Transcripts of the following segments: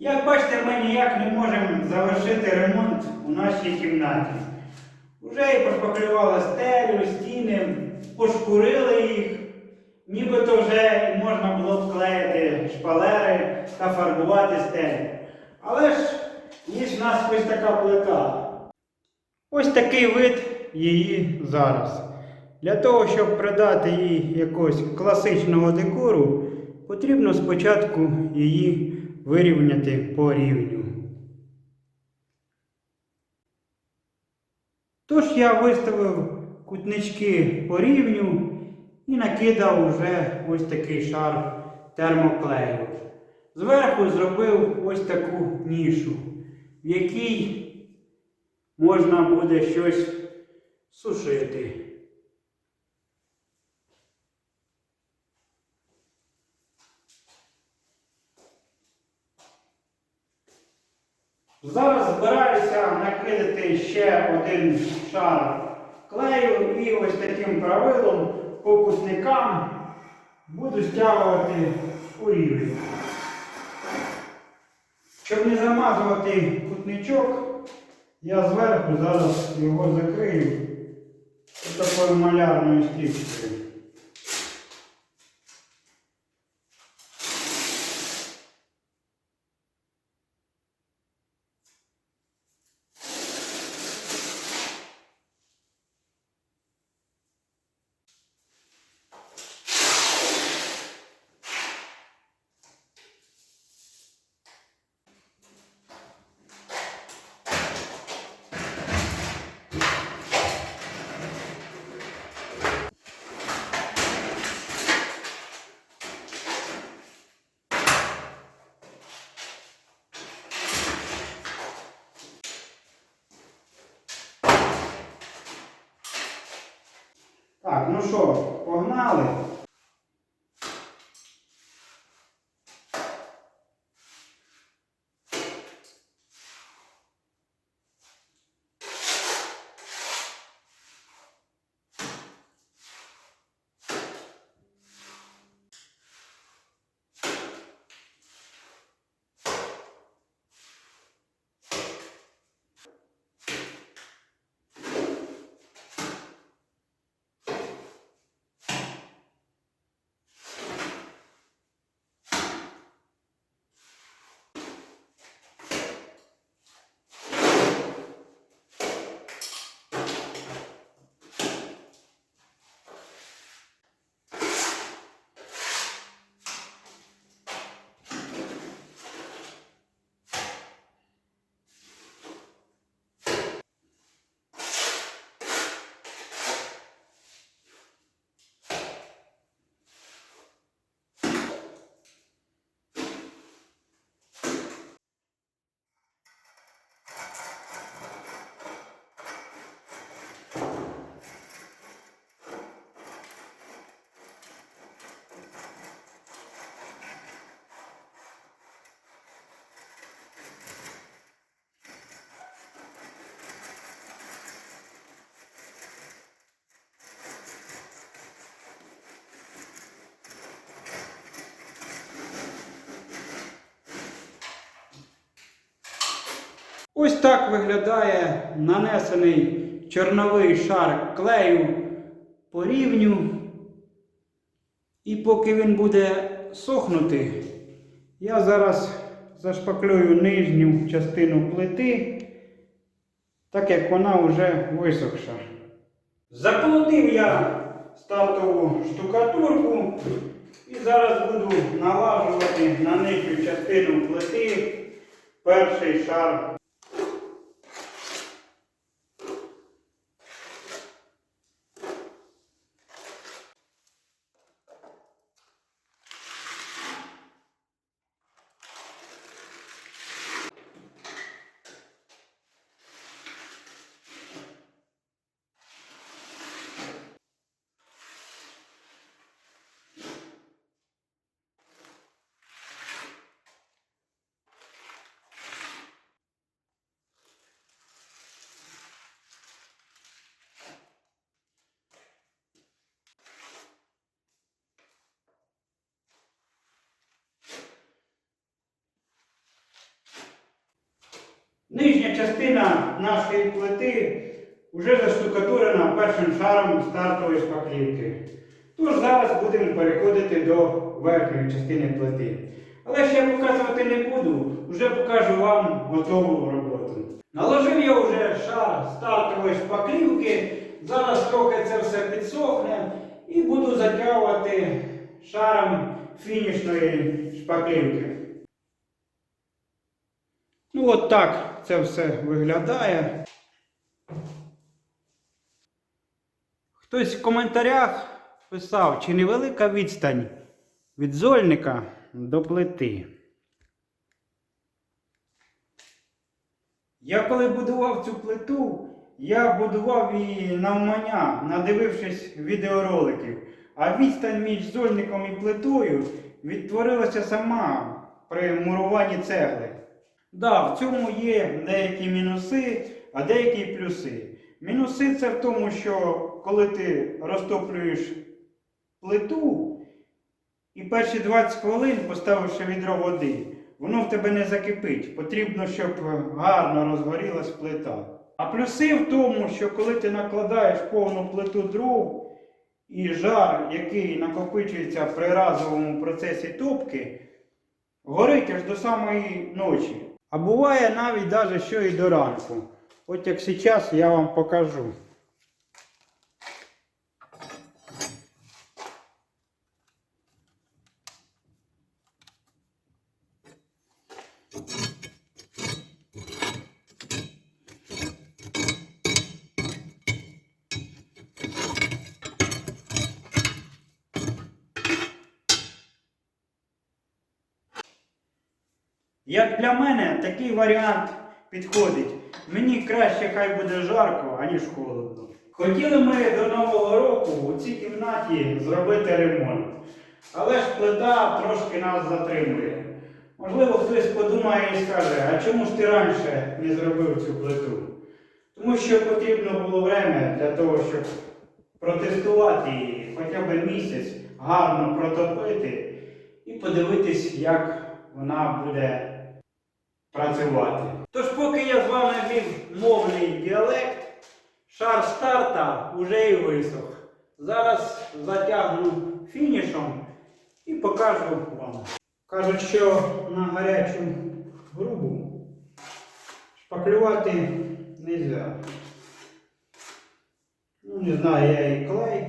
Як бачите, ми ніяк не можемо завершити ремонт у нашій кімнаті. Уже і пошпаклювали стелю, стіни, пошкурили їх. Нібито вже можна було б клеїти шпалери та фарбувати стелю. Але ж є ж в нас ось така плита. Ось такий вид її зараз. Для того, щоб придати їй якогось класичного декору, потрібно спочатку її вирівняти по рівню. Тож я виставив кутнички по рівню і накидав вже ось такий шар термоклею. Зверху зробив ось таку нішу, в якій можна буде щось сушити. Зараз збираюся накидати ще один шар клею і ось таким правилом по кутникам буду стягувати у. Щоб не замазувати кутничок, я зверху зараз його закрию такою малярною стрічкою. Так, ну що, погнали? Ось так виглядає нанесений чорновий шар клею по рівню. І поки він буде сохнути, я зараз зашпаклюю нижню частину плити, так як вона вже висохша. Заколотив я стартову штукатурку і зараз буду налажувати на нижню частину плити перший шар Нижня частина нашої плити вже заштукатурена першим шаром стартової шпаклівки. Тож зараз будемо переходити до верхньої частини плити. Але ще показувати не буду, вже покажу вам готову роботу. Наложив я вже шар стартової шпаклівки, зараз трохи це все підсохне і буду затягувати шаром фінішної шпаклівки. Ну от так це все виглядає. Хтось в коментарях писав, чи невелика відстань від зольника до плити. Я коли будував цю плиту, я будував її навмання, надивившись відеороликів. А відстань між зольником і плитою відтворилася сама при муруванні цегли. Да, в цьому є деякі мінуси, а деякі плюси. Мінуси це в тому, що коли ти розтоплюєш плиту і перші 20 хвилин поставивши відро води, воно в тебе не закипить. Потрібно, щоб гарно розгорілась плита. А плюси в тому, що коли ти накладаєш повну плиту дров і жар, який накопичується при разовому процесі топки, горить аж до самої ночі. А буває навіть даже що і до ранку. От як зараз я вам покажу. Як для мене такий варіант підходить. Мені краще хай буде жарко, аніж холодно. Хотіли ми до Нового року у цій кімнаті зробити ремонт. Але ж плита трошки нас затримує. Можливо, хтось подумає і скаже, а чому ж ти раніше не зробив цю плиту? Тому що потрібно було время для того, щоб протестувати її хоча б місяць, гарно протопити і подивитись, як вона буде працювати. Тож, поки я з вами вів мовний діалект, шар старта вже і висох. Зараз затягну фінішом і покажу вам. Кажуть, що на гарячу грубу шпаклювати не можна. Ну, не знаю, я і клей,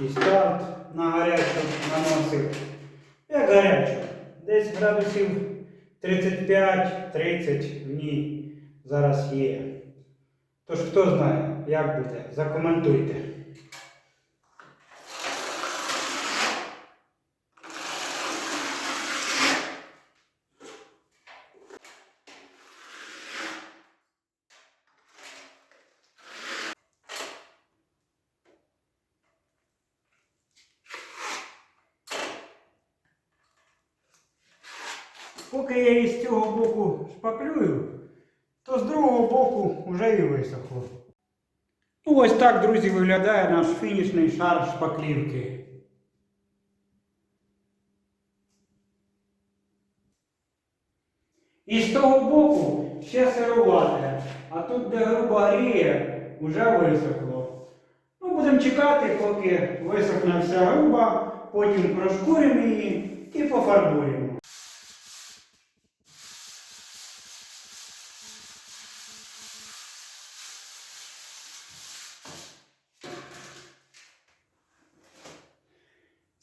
і старт на гарячу наносив. Як гарячу. Десь градусів 35-30 в ній зараз є. Тож хто знає, як буде, закоментуйте. Поки я її з цього боку шпаклюю, то з другого боку вже і висохло. Ну, ось так, друзі, виглядає наш фінішний шар шпаклівки. І з того боку ще сирувате, а тут, де груба гріє, вже висохло. Ну, будемо чекати, поки висохне вся груба, потім прошкуримо її і пофарбуємо.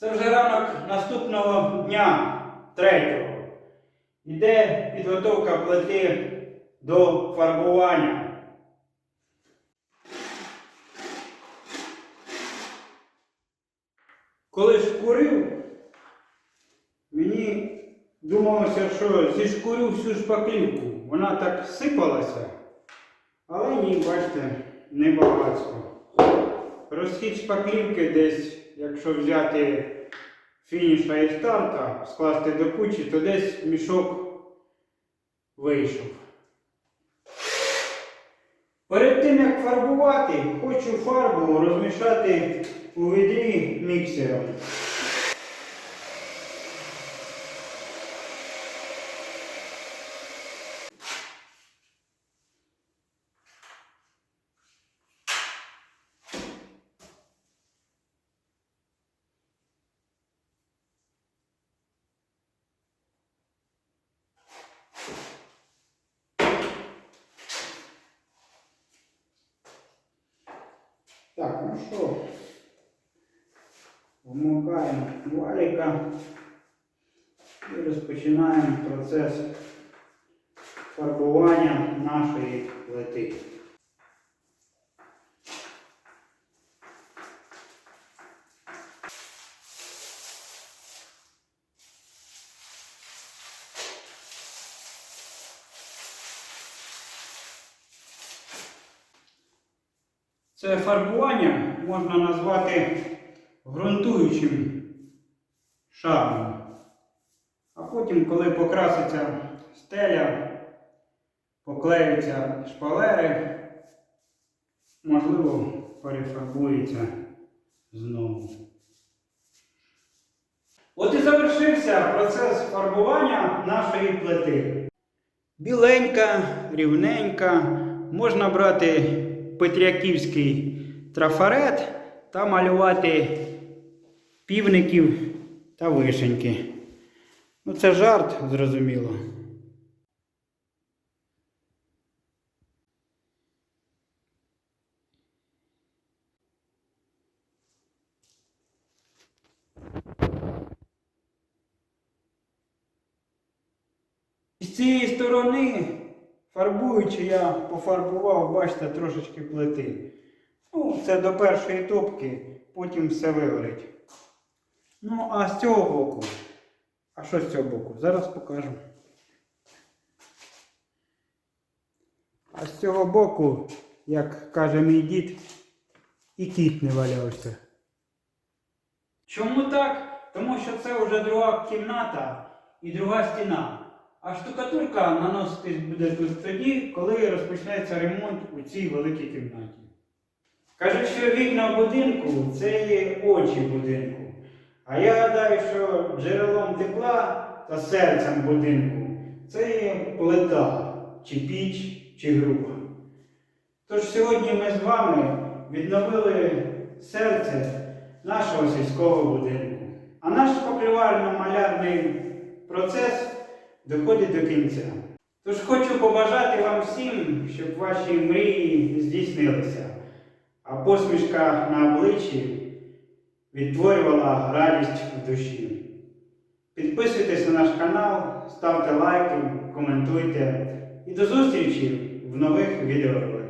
Це вже ранок наступного дня, третього. Іде підготовка плити до фарбування. Коли шкурив, мені думалося, що зішкурю всю шпаклівку. Вона так сипалася, але ні, бачите, не багатство. Розхід шпаклівки десь, якщо взяти фініша і старта, скласти до кучі, то десь мішок вийшов. Перед тим як фарбувати, хочу фарбу розмішати у відрі міксером. Так, ну що, вмикаємо валіка і розпочинаємо процес фарбування нашої плити. Це фарбування можна назвати ґрунтуючим шаром. А потім, коли покраситься стеля, поклеються шпалери, можливо, перефарбується знову. От і завершився процес фарбування нашої плити. Біленька, рівненька, можна брати петряківський трафарет та малювати півників та вишеньки. Ну, це жарт, зрозуміло. З цієї сторони, фарбуючи, я пофарбував, бачите, трошечки плити. Ну, це до першої топки, потім все вигорить. Ну, а з цього боку. А що з цього боку? Зараз покажу. А з цього боку, як каже мій дід, і кіт не валявся. Чому так? Тому що це вже друга кімната і друга стіна. А штукатурка наноситись буде тоді, коли розпочнеться ремонт у цій великій кімнаті. Кажуть, що вікна будинку це є очі будинку. А я гадаю, що джерелом тепла та серцем будинку це є плита, чи піч, чи груба. Тож сьогодні ми з вами відновили серце нашого сільського будинку. А наш шпаклювально-малярний процес доходить до кінця. Тож хочу побажати вам всім, щоб ваші мрії здійснилися, а посмішка на обличчі відтворювала радість в душі. Підписуйтесь на наш канал, ставте лайки, коментуйте і до зустрічі в нових відеороликах.